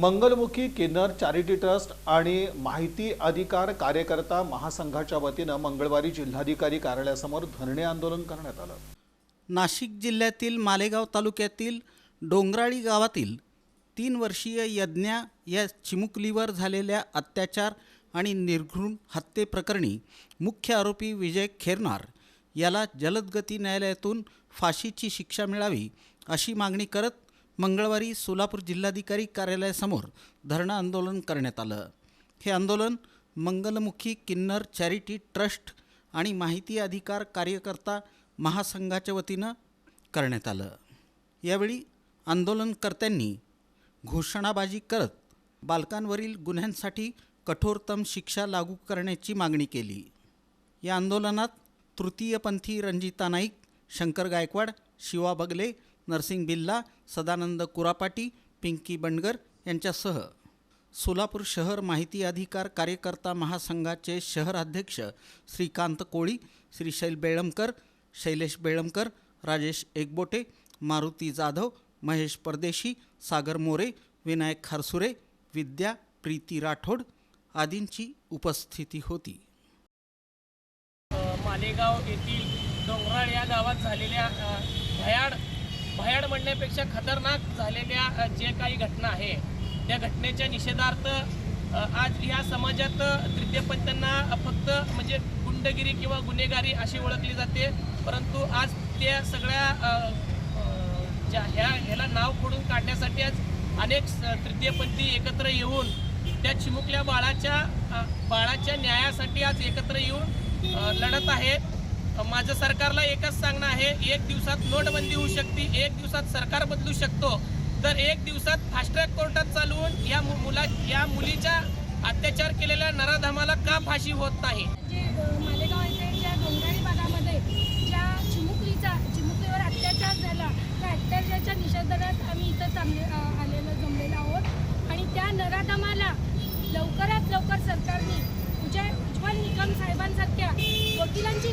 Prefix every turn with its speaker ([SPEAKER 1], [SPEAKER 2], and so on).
[SPEAKER 1] मंगलमुखी किन्नर charity trust आणि माहिती अधिकार कार्यकर्ता महासंघाच्या वतीनं मंगळवारी जिल्हाधिकारी कार्यालयासमोर धरणे आंदोलन करण्यात आलं.
[SPEAKER 2] नाशिक जिल्ह्यातील मालेगाव तालुक्यातील डोंगराळी गावातील तीन वर्षीय यज्ञा या चिमुकलीवर झालेल्या अत्याचार आणि निर्घृण हत्येप्रकरणी मुख्य आरोपी विजय खेरनार याला जलदगती न्यायालयातून फाशीची शिक्षा मिळावी अशी मागणी करत मंगळवारी सोलापूर जिल्हाधिकारी कार्यालयासमोर धरणं आंदोलन करण्यात आलं. हे आंदोलन मंगलमुखी किन्नर चॅरिटी ट्रस्ट आणि माहिती अधिकार कार्यकर्ता महासंघाच्या वतीनं करण्यात आलं. यावेळी आंदोलनकर्त्यांनी घोषणाबाजी करत बालकांवरील गुन्ह्यांसाठी कठोरतम शिक्षा लागू करण्याची मागणी केली. या आंदोलनात तृतीयपंथी रंजिता नाईक शंकर गायकवाड शिवा बगले नरसिंग बिल्ला सदानंद कुरापाटी पिंकी बंडगर यांच्यासह. सोलापूर शहर माहिती अधिकार कार्यकर्ता महासंघाचे शहर अध्यक्ष श्रीकांत कोळी श्रीशैल बेळमकर शैलेश बेळमकर राजेश एकबोटे मारुती जाधव महेश परदेशी सागर मोरे विनायक खारसुरे विद्या प्रीती राठोड आदींची उपस्थिती होती.
[SPEAKER 3] मालेगाव येथील डोंगराळ या गावात झालेल्या भयाड भयाड म्हणण्यापेक्षा खतरनाक झालेल्या जे काही घटना आहे त्या घटनेच्या निषेधार्थ आज ह्या समाजात तृतीयपंथींना फक्त म्हणजे गुंडगिरी किंवा गुन्हेगारी अशी ओळखली जाते. परंतु आज त्या सगळ्या ज्या ह्या ह्याला नाव खोडून काढण्यासाठी आज अनेक स- तृतीयपंथी एकत्र येऊन त्या चिमुकल्या बाळाच्या बाळाच्या न्यायासाठी आज एकत्र येऊन लढत आहेत. माझं सरकारला एकच सांगणं आहे एक दिवसात नोटबंदी होऊ शकते एक दिवसात सरकार बदलू शकतो. तर एक दिवसात फास्ट्रॅक कोर्टात चालवून या मु- मुला या मुलीच्या अत्याचार केलेल्या नराधमाला का फाशी होत नाही?
[SPEAKER 4] जे अ, मालेगाव येथे ज्या डोंगराळी भागामध्ये ज्या चिमुकलीचा चिमुकलीवर अत्याचार झाला त्या अत्याचाराच्या निषेधात आम्ही इथं थांबले अ, आलेलो जमलेलो आहोत. आणि त्या नराधमाला लवकरात लवकर सरकारने उज्या उज्ज्वल निकम साहेबांसारख्या वकिलांची